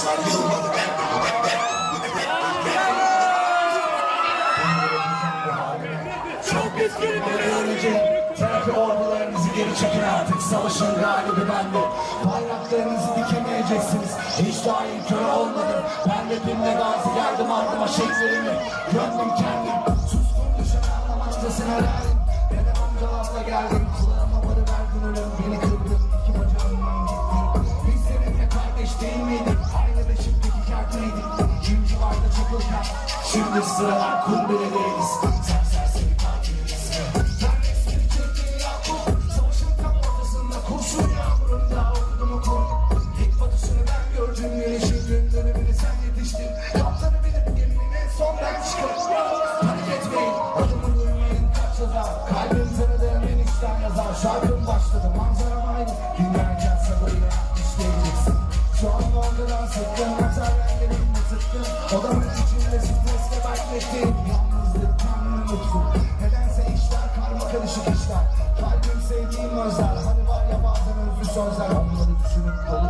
Çok ordularınızı geri çekin artık Savaşın galibi bende Bayraklarınızı dikemeyeceksiniz Hiç daim köre olmadım Ben rapimle gazi geldim ardıma şeklerimi Gömdüm kendim Suskun düşen anlamaktasın helalim Dedem amcalarla geldim Kulağıma varı verdin ölüm Beni Kalbim tanıdığım en içten yazar Şarkım başladı manzaram aynı Dinlerken sabırla işleyeceksin Şu an Londra'dan Atar rengilimle sıktım Odamın içinde Nedense işler karma karışık işler. Kalbim sevdiğim özler Hani var ya bazen özlü sözler. Onları düşünüp dolu